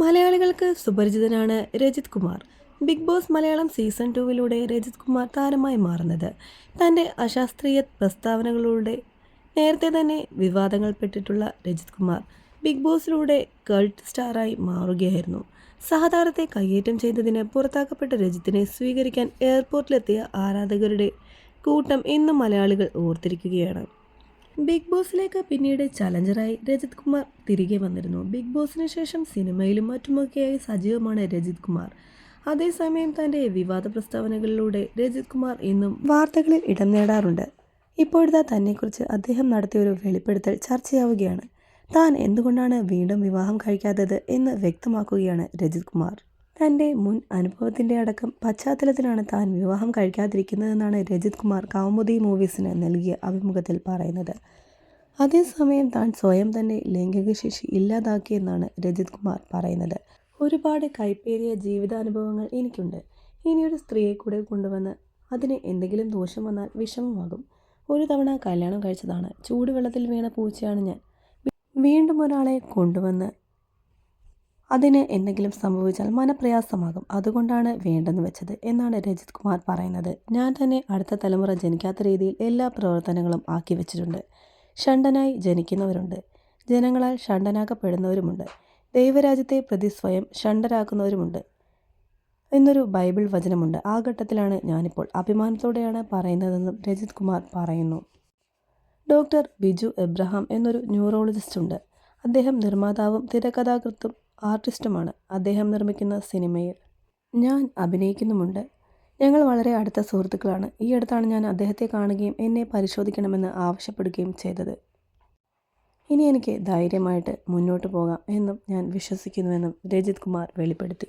മലയാളികൾക്ക് സുപരിചിതനാണ് Rajith Kumar. Big Boss Malayalam season ടുവിലൂടെ Rajith Kumar താരമായി മാറുന്നത്. തന്റെ അശാസ്ത്രീയ പ്രസ്താവനകളിലൂടെ നേരത്തെ തന്നെ വിവാദങ്ങൾപ്പെട്ടിട്ടുള്ള രജിത് കുമാർ ബിഗ് ബോസിലൂടെ കൾട്ട് സ്റ്റാറായി മാറുകയായിരുന്നു. സഹതാരത്തെ കയ്യേറ്റം ചെയ്തതിന് പുറത്താക്കപ്പെട്ട രജിത്തിനെ സ്വീകരിക്കാൻ എയർപോർട്ടിലെത്തിയ ആരാധകരുടെ കൂട്ടം ഇന്നും മലയാളികൾ ഓർത്തിരിക്കുകയാണ്. ബിഗ് ബോസിലേക്ക് പിന്നീട് ചലഞ്ചറായി രജിത് കുമാർ തിരികെ വന്നിരുന്നു. ബിഗ് ബോസിന് ശേഷം സിനിമയിലും മറ്റുമൊക്കെയായി സജീവമാണ് രജിത് കുമാർ. അതേസമയം തന്റെ വിവാദ പ്രസ്താവനകളിലൂടെ രജിത് കുമാർ ഇന്നും വാർത്തകളിൽ ഇടം നേടാറുണ്ട്. ഇപ്പോഴത്തെ തന്നെക്കുറിച്ച് അദ്ദേഹം നടത്തിയ ഒരു വെളിപ്പെടുത്തൽ ചർച്ചയാവുകയാണ്. താൻ എന്തുകൊണ്ടാണ് വീണ്ടും വിവാഹം കഴിക്കാത്തത് എന്ന് വ്യക്തമാക്കുകയാണ് രജിത് കുമാർ. തന്റെ മുൻ അനുഭവത്തിന്റെ അടക്കം പശ്ചാത്തലത്തിലാണ് താൻ വിവാഹം കഴിക്കാതിരിക്കുന്നതെന്നാണ് രജിത് കുമാർ കൗമുദി മൂവീസിന് നൽകിയ അഭിമുഖത്തിൽ പറയുന്നത്. അതേസമയം താൻ സ്വയം തന്നെ ലൈംഗിക ശേഷി ഇല്ലാതാക്കിയെന്നാണ് രജിത് കുമാർ പറയുന്നത്. ഒരുപാട് കൈപ്പേറിയ ജീവിതാനുഭവങ്ങൾ എനിക്കുണ്ട്. ഇനിയൊരു സ്ത്രീയെ കൂടെ കൊണ്ടുവന്ന് അതിന് എന്തെങ്കിലും ദോഷം വന്നാൽ വിഷമമാകും. ഒരു തവണ കല്യാണം കഴിച്ചതാണ്. ചൂടുവെള്ളത്തിൽ വീണ പൂച്ചയാണ് ഞാൻ. വീണ്ടും ഒരാളെ കൊണ്ടുവന്ന് അതിന് എന്തെങ്കിലും സംഭവിച്ചാൽ മനപ്രയാസമാകും. അതുകൊണ്ടാണ് വേണ്ടെന്ന് വെച്ചത് എന്നാണ് രജിത് കുമാർ പറയുന്നത്. ഞാൻ തന്നെ അടുത്ത തലമുറ ജനിക്കാത്ത രീതിയിൽ എല്ലാ പ്രവർത്തനങ്ങളും ആക്കി വെച്ചിട്ടുണ്ട്. ഷണ്ടനായി ജനിക്കുന്നവരുണ്ട്. ജനങ്ങളാൽ ഷണ്ടനാക്കപ്പെടുന്നവരുമുണ്ട്. ദൈവരാജ്യത്തെ പ്രതി സ്വയം ഷണ്ടരാക്കുന്നവരുമുണ്ട് എന്നൊരു ബൈബിൾ വചനമുണ്ട്. ആ ഘട്ടത്തിലാണ് ഞാനിപ്പോൾ അഭിമാനത്തോടെയാണ് പറയുന്നതെന്നും രജിത് കുമാർ പറയുന്നു. ഡോക്ടർ ബിജു എബ്രഹാം എന്നൊരു ന്യൂറോളജിസ്റ്റ് ഉണ്ട്. അദ്ദേഹം നിർമ്മാതാവും തിരക്കഥാകൃത്തും ആർട്ടിസ്റ്റുമാണ് അദ്ദേഹം നിർമ്മിക്കുന്ന സിനിമയിൽ. ഞാൻ അഭിനയിക്കുന്നുമുണ്ട്. ഞങ്ങൾ വളരെ അടുത്ത സുഹൃത്തുക്കളാണ്. ഈ അടുത്താണ് ഞാൻ അദ്ദേഹത്തെ കാണുകയും എന്നെ പരിശോധിക്കണമെന്ന് ആവശ്യപ്പെടുകയും ചെയ്തത്. ഇനി എനിക്ക് ധൈര്യമായിട്ട് മുന്നോട്ട് പോകാം എന്നും ഞാൻ വിശ്വസിക്കുന്നുവെന്നും രജിത് കുമാർ വെളിപ്പെടുത്തി.